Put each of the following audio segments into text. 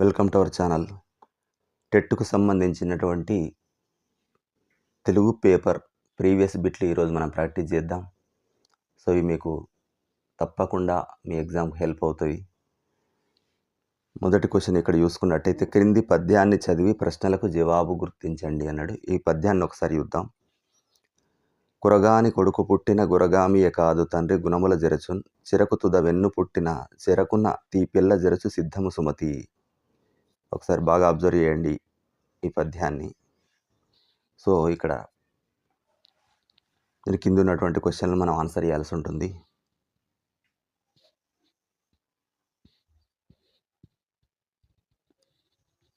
Welcome to our channel. టెట్కు సంబంధించినటువంటి Telugu paper previous బిట్లు ఈరోజు మనం ప్రాక్టీస్ చేద్దాం. సో ఇవి మీకు తప్పకుండా మీ ఎగ్జామ్కి హెల్ప్ అవుతాయి. మొదటి క్వశ్చన్ ఇక్కడ చూసుకున్నట్టయితే క్రింది పద్యాన్ని చదివి ప్రశ్నలకు జవాబు గుర్తించండి అన్నాడు. ఈ పద్యాన్ని ఒకసారి చూద్దాం. కురగాని కొడుకు పుట్టిన గురగామియే కాదు తండ్రి గుణముల జరచున్. చెరకు తుద వెన్ను పుట్టిన చెరకున్న తీ పిల్ల జరచు సిద్ధము సుమతి. ఒకసారి బాగా అబ్జర్వ్ చేయండి ఈ పద్యాన్ని. సో ఇక్కడ దీని కింద ఉన్నటువంటి క్వశ్చన్లు మనం ఆన్సర్ చేయాల్సి ఉంటుంది.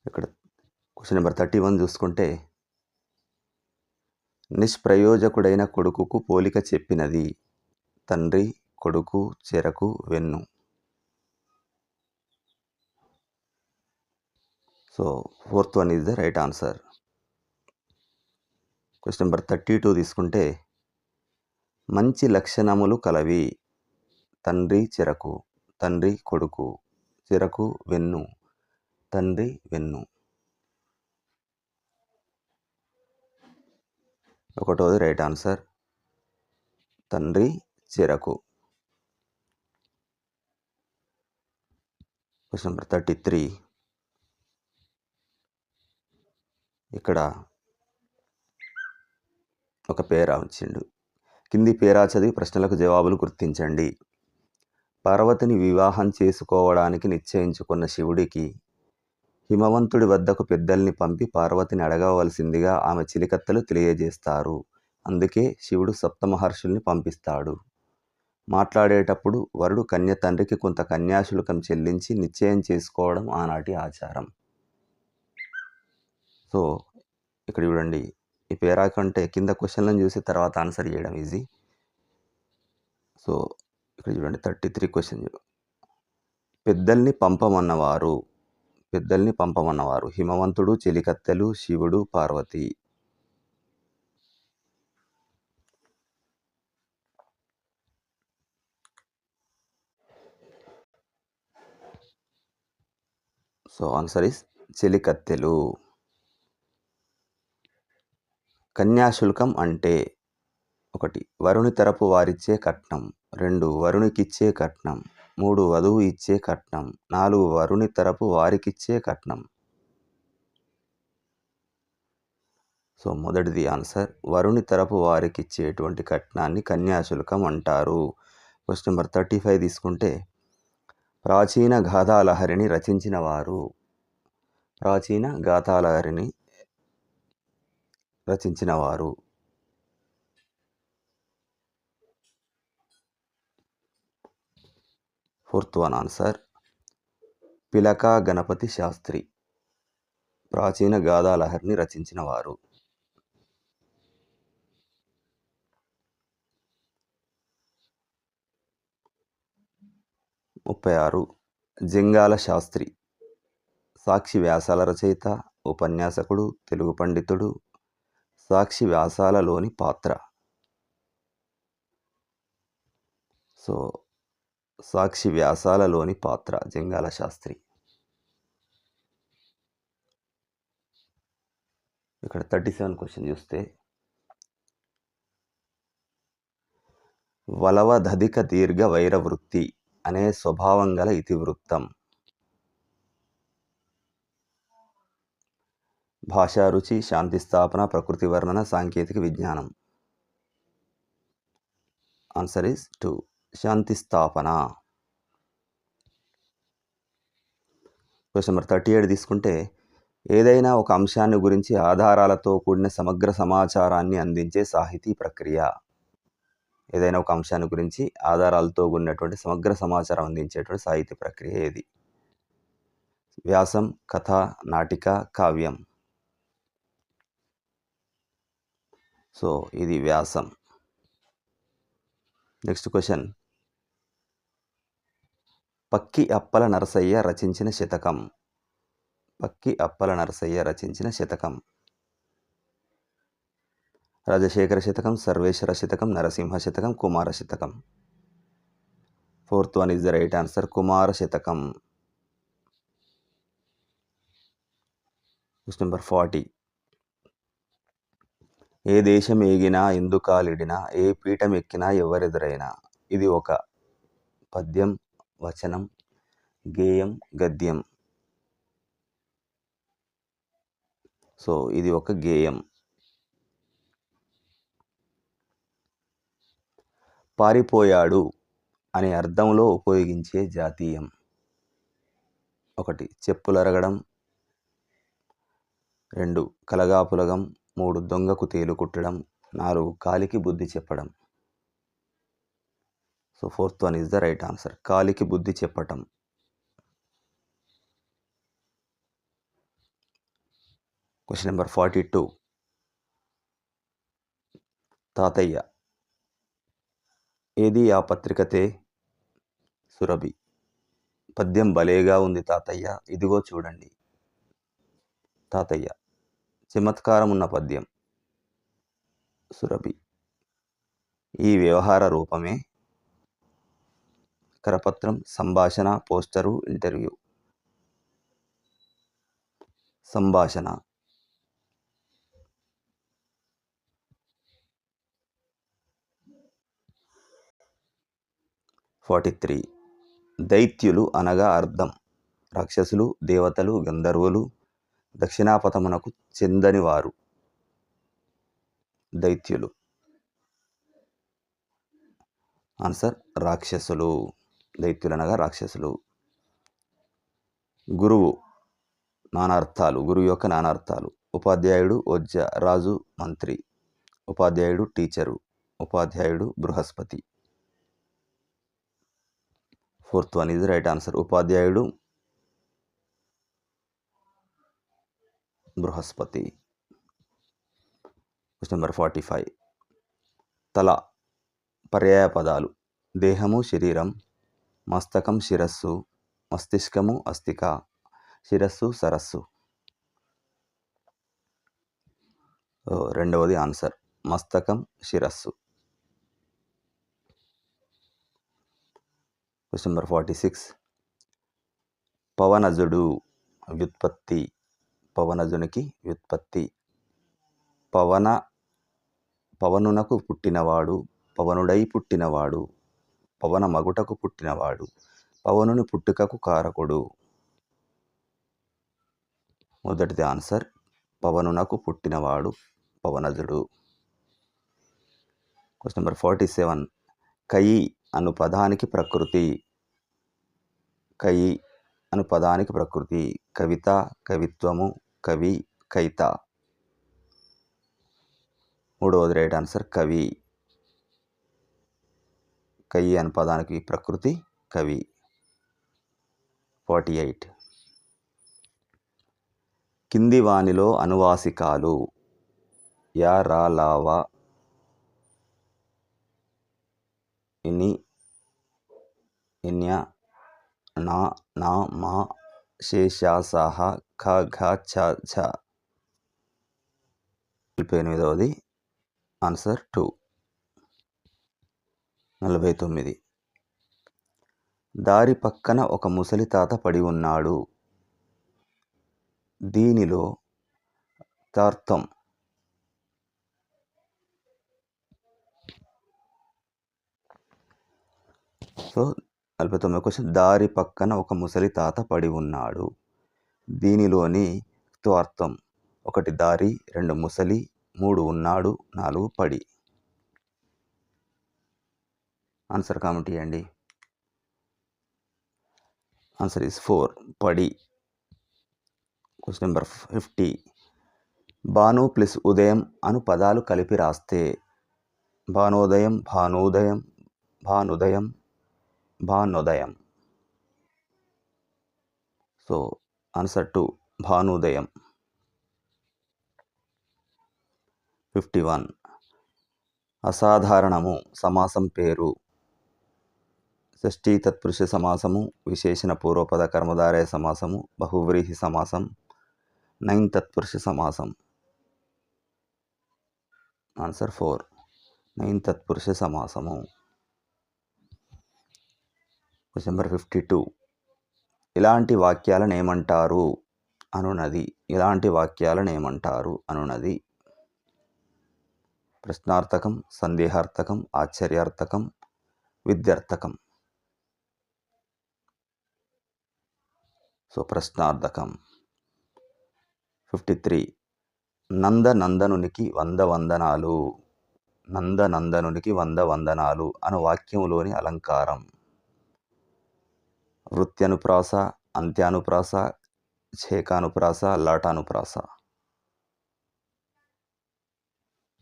ఇక్కడ క్వశ్చన్ నెంబర్ థర్టీ వన్ చూసుకుంటే నిష్ప్రయోజకుడైన కొడుకుకు పోలిక చెప్పినది తండ్రి కొడుకు చెరకు వెన్ను. So fourth one is the right answer question number thirty two తీసుకుంటే మంచి లక్షణములు కలవి. తండ్రి చెరకు తండ్రి కొడుకు చెరకు వెన్ను తండ్రి వెన్ను. ఒకటోది రైట్ ఆన్సర్ తండ్రి చెరకు. క్వశ్చన్ నెంబర్ థర్టీ త్రీ ఇక్కడ ఒక పేరా వచ్చిండు. కింది పేరా చదివి ప్రశ్నలకు జవాబులు గుర్తించండి. పార్వతిని వివాహం చేసుకోవడానికి నిశ్చయించుకున్న శివుడికి హిమవంతుడి వద్దకు పెద్దల్ని పంపి పార్వతిని అడగవలసిందిగా ఆమె చిలికత్తలు తెలియజేస్తారు. అందుకే శివుడు సప్తమహర్షుల్ని పంపిస్తాడు. మాట్లాడేటప్పుడు వరుడు కన్య తండ్రికి కొంత కన్యాశుల్కం చెల్లించి నిశ్చయం చేసుకోవడం ఆనాటి ఆచారం. సో ఇక్కడ చూడండి. ఈ పేరా కంటే కింద క్వశ్చన్లను చూసి తర్వాత ఆన్సర్ చేయడం ఈజీ సో ఇక్కడ చూడండి థర్టీ త్రీ క్వశ్చన్ పెద్దల్ని పంపమన్నవారు పెద్దల్ని పంపమన్నవారు హిమవంతుడు చెలికత్తెలు శివుడు పార్వతి. సో ఆన్సర్ ఇస్ చెలికత్తెలు. కన్యాశుల్కం అంటే ఒకటి. వరుని తరపు వారిచ్చే కట్నం. రెండు. వరునికిచ్చే కట్నం. మూడు. వధువు ఇచ్చే కట్నం. నాలుగు. వరుని తరపు వారికిచ్చే కట్నం. సో మొదటిది ఆన్సర్. వరుని తరపు వారికి ఇచ్చేటువంటి కట్నాన్ని కన్యాశుల్కం అంటారు. క్వశ్చన్ నెంబర్ థర్టీ ఫైవ్ తీసుకుంటే ప్రాచీన గాథాలహరిని రచించిన వారు ప్రాచీన గాథాలహరిని రచించినవారు. Fourth one answer. Pilaka Ganapati Sastri. ప్రాచీన గాథాలహరిని రచించినవారు. ముప్పై ఆరు. జంగాల శాస్త్రి. సాక్షి వ్యాసాల రచయిత ఉపన్యాసకుడు తెలుగు పండితుడు సాక్షి వ్యాసాలలోని పాత్ర. సో సాక్షి వ్యాసాలలోని పాత్ర జంగాల శాస్త్రి. ఇక్కడ థర్టీ సెవెన్ క్వశ్చన్ చూస్తే వలవధధిక దీర్ఘ వైరవృత్తి అనే స్వభావం గల ఇతివృత్తం. భాషారుచి శాంతి స్థాపన ప్రకృతి వర్ణన సాంకేతిక విజ్ఞానం. ఆన్సర్ ఇస్ టూ శాంతి స్థాపన. క్వశ్చన్ నెంబర్ థర్టీ ఎయిట్ తీసుకుంటే ఏదైనా ఒక అంశాన్ని గురించి ఆధారాలతో కూడిన సమగ్ర సమాచారాన్ని అందించే సాహితీ ప్రక్రియ. ఏదైనా ఒక అంశాన్ని గురించి ఆధారాలతో కూడినటువంటి సమగ్ర సమాచారం అందించేటువంటి సాహిత్య ప్రక్రియ ఏది? వ్యాసం కథ నాటిక కావ్యం. సో ఇది వ్యాసం. Next question. పక్కి అప్పల నరసయ్య రచించిన శతకం. పక్కి అప్పల నరసయ్య రచించిన శతకం. రాజశేఖర శతకం సర్వేశ్వర శతకం Narasimha Satakam Kumara Satakam. Fourth one is the right answer. Kumara Satakam. Question number forty. ఏ దేశం ఏగినా ఎందుకాలిడినా ఏ పీఠం ఎక్కినా ఎవరెదురైనా. ఇది ఒక పద్యం వచనం గేయం గద్యం. సో ఇది ఒక గేయం. పారిపోయాడు అనే అర్థంలో ఉపయోగించే జాతీయం. ఒకటి చెప్పులరగడం. రెండు కలగాపులగం. మూడు దొంగకు తేలు కుట్టడం నాలుగు కాలికి బుద్ధి చెప్పడం. So fourth one is the right answer కాలికి బుద్ధి చెప్పటం. క్వశ్చన్ నెంబర్ ఫార్టీ టూ తాతయ్య ఏది ఆ పత్రికతే? సురభి. పద్యం భలేగా ఉంది తాతయ్య. ఇదిగో చూడండి. తాతయ్య చమత్కారమున్న పద్యం. సురభి. ఈ వ్యవహార రూపమే కరపత్రం సంభాషణ పోస్టరు ఇంటర్వ్యూ. సంభాషణ. Forty three. దైత్యులు అనగా అర్థం. రాక్షసులు దేవతలు గంధర్వులు దక్షిణాపథమునకు చెందని వారు దైత్యులు. ఆన్సర్ రాక్షసులు. దైత్యులనగా రాక్షసులు. గురువు నానార్థాలు. గురువు యొక్క నానార్థాలు. ఉపాధ్యాయుడు వజ్జ రాజు మంత్రి. ఉపాధ్యాయుడు టీచరు. ఉపాధ్యాయుడు బృహస్పతి. ఫోర్త్ వన్ ఇది రైట్ ఆన్సర్. ఉపాధ్యాయుడు Brihaspati. Question number forty five తల పర్యాయ పదాలు. దేహము శరీరం మస్తకం శిరస్సు మస్తిష్కము అస్థిక శిరస్సు సరస్సు. రెండవది ఆన్సర్ మస్తకం శిరస్సు. క్వశ్చన్ నెంబర్ ఫార్టీ సిక్స్ పవనజుడు వ్యుత్పత్తి పవనజునికి వ్యుత్పత్తి. పవన పవనునకు పుట్టినవాడు పవనుడై పుట్టినవాడు పవన మగుటకు పుట్టినవాడు పవనుని పుట్టుకకు కారకుడు. మొదటిది ఆన్సర్ పవనునకు పుట్టినవాడు పవనజుడు క్వశ్చన్ నెంబర్ ఫార్టీ సెవెన్ కయి అను పదానికి ప్రకృతి. కయి అను పదానికి ప్రకృతి. కవిత కవిత్వము కవి కైత మూడవది రైట్ ఆన్సర్ కవి. కయి అనే పదానికి ప్రకృతి కవి. Forty eight. కింది వానిలో అనువాసికాలు. యా రా లావా ఇని ఇన్య నా నా మా శేష ఖ ఘ ఛ ఛా నలభై ఎనిమిదవది. ఆన్సర్ టూ నలభై తొమ్మిది. దారి పక్కన ఒక ముసలి తాత పడి ఉన్నాడు. దీనిలో తార్థం సో నలభై తొమ్మిది క్వశ్చన్ దారి పక్కన ఒక ముసలి తాత పడి ఉన్నాడు. దీనిలోని త్వార్థం ఒకటి దారి రెండు ముసలి మూడు ఉన్నాడు నాలుగు పడి. ఆన్సర్ కామెంట్ ఇవ్వండి ఆన్సర్ ఇస్ ఫోర్ పడి. క్వశ్చన్ నెంబర్ ఫిఫ్టీ భాను ప్లస్ ఉదయం అను పదాలు కలిపి రాస్తే భానోదయం భానోదయం భానుదయం భానుదయం. So answer two భానుదయం. Fifty one. అసాధారణము సమాసం పేరు. షష్ఠీ తత్పురుష సమాసము విశేషణ పూర్వపద కర్మధారయ సమాసము బహువ్రీహి సమాసం నైన్ తత్పురుష సమాసం. Answer four. నైన్ తత్పురుష సమాసము. Question number fifty two. ఇలాంటి వాక్యాలను ఏమంటారు? అనునది. ఇలాంటి వాక్యాలను ఏమంటారు? అనునది. ప్రశ్నార్థకం సందేహార్థకం ఆశ్చర్యార్థకం విద్యార్థకం. సో ప్రశ్నార్థకం. Fifty three. నంద నందనునికి వంద వందనాలు. నంద నందనునికి వంద వందనాలు అను వాక్యంలోని అలంకారం. వృత్త్యనుప్రాస అంత్యానుప్రాస ఛేకానుప్రాస లాటానుప్రాస.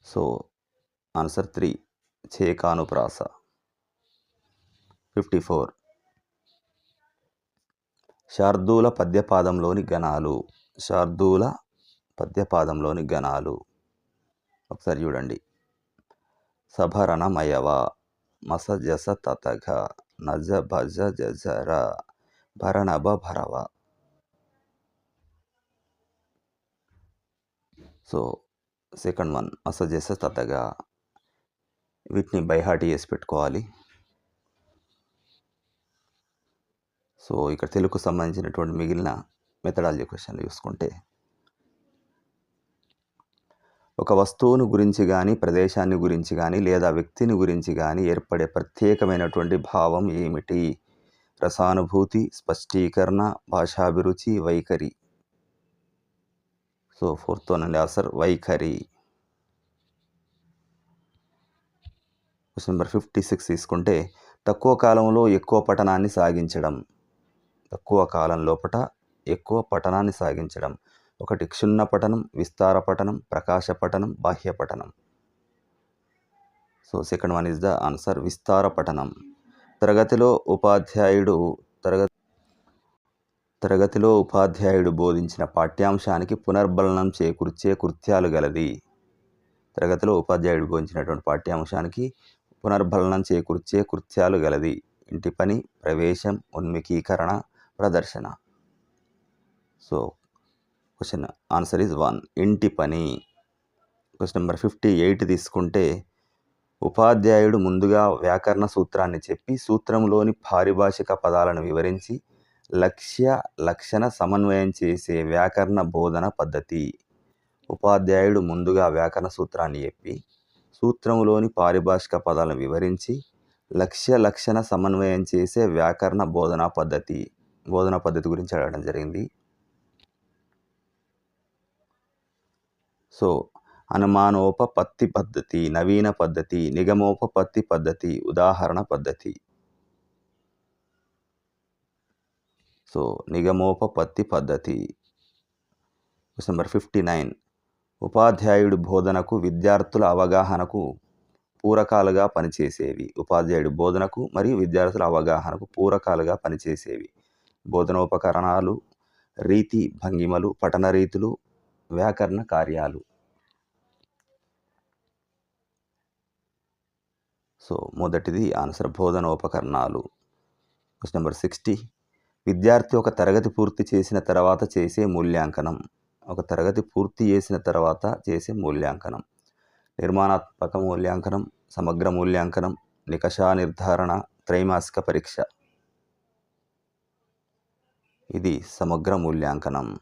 So answer three ఛేకానుప్రాస. Fifty four. శార్దూల పద్యపాదంలోని గణాలు. శార్దూల పద్యపాదంలోని గణాలు. ఒకసారి చూడండి. సభరణమయవ మస జస నజ భజ జజర భరణభ భరవ. సో సెకండ్ వన్ మసాజ్ చేస్తే తతగా. వీటిని బైహాటి చేసి పెట్టుకోవాలి. సో ఇక్కడ తెలుగుకు సంబంధించినటువంటి మిగిలిన మెథడాలజీ క్వశ్చన్లు చూసుకుంటే ఒక వస్తువును గురించి కానీ ప్రదేశాన్ని గురించి కానీ లేదా వ్యక్తిని గురించి కానీ ఏర్పడే ప్రత్యేకమైనటువంటి భావం ఏమిటి? రసానుభూతి స్పష్టీకరణ భాషాభిరుచి వైఖరి. సో ఫోర్త్ వన్ అండి ఆన్సర్ వైఖరి. క్వశ్చన్ నెంబర్ ఫిఫ్టీ సిక్స్ తీసుకుంటే తక్కువ కాలంలో ఎక్కువ పఠనాన్ని సాగించడం. తక్కువ కాలం లోపట ఎక్కువ పఠనాన్ని సాగించడం. ఒకటి క్షుణ్ణ పఠనం విస్తార పఠనం ప్రకాశ పఠనం బాహ్య పఠనం. So second one is the answer విస్తార పఠనం. తరగతిలో ఉపాధ్యాయుడు తరగతి తరగతిలో ఉపాధ్యాయుడు బోధించిన పాఠ్యాంశానికి పునర్బలనం చేకూర్చే కృత్యాలు గలది. తరగతిలో ఉపాధ్యాయుడు బోధించినటువంటి పాఠ్యాంశానికి పునర్బలనం చేకూర్చే కృత్యాలు గలది. ఇంటి పని ప్రవేశం ఉన్మికీకరణ ప్రదర్శన. So question answer is one ఇంటి పని. క్వశ్చన్ నెంబర్ ఫిఫ్టీ ఎయిట్ తీసుకుంటే ఉపాధ్యాయుడు ముందుగా వ్యాకరణ సూత్రాన్ని చెప్పి సూత్రంలోని పారిభాషిక పదాలను వివరించి లక్ష్య లక్షణ సమన్వయం చేసే వ్యాకరణ బోధన పద్ధతి. ఉపాధ్యాయుడు ముందుగా వ్యాకరణ సూత్రాన్ని చెప్పి సూత్రంలోని పారిభాషిక పదాలను వివరించి లక్ష్య లక్షణ సమన్వయం చేసే వ్యాకరణ బోధనా పద్ధతి బోధనా పద్ధతి గురించి అడగడం జరిగింది. సో అనుమానోపపత్తి పద్ధతి నవీన పద్ధతి నిగమోపపత్తి పద్ధతి ఉదాహరణ పద్ధతి. సో నిగమోపపత్తి పద్ధతి. Question number fifty nine. ఉపాధ్యాయుడు బోధనకు విద్యార్థుల అవగాహనకు పూరకాలుగా పనిచేసేవి. ఉపాధ్యాయుడు బోధనకు మరియు విద్యార్థుల అవగాహనకు పూరకాలుగా పనిచేసేవి. బోధనోపకరణాలు రీతి భంగిమలు పఠన రీతులు వ్యాకరణ కార్యాలు. సో మొదటిది ఆన్సర్ బోధనోపకరణాలు. Question number sixty. విద్యార్థి ఒక తరగతి పూర్తి చేసిన తర్వాత చేసే మూల్యాంకనం. ఒక తరగతి పూర్తి చేసిన తర్వాత చేసే మూల్యాంకనం. నిర్మాణాత్మక మూల్యాంకనం సమగ్ర మూల్యాంకనం నికషా నిర్ధారణ త్రైమాసిక పరీక్ష. ఇది సమగ్ర మూల్యాంకనం.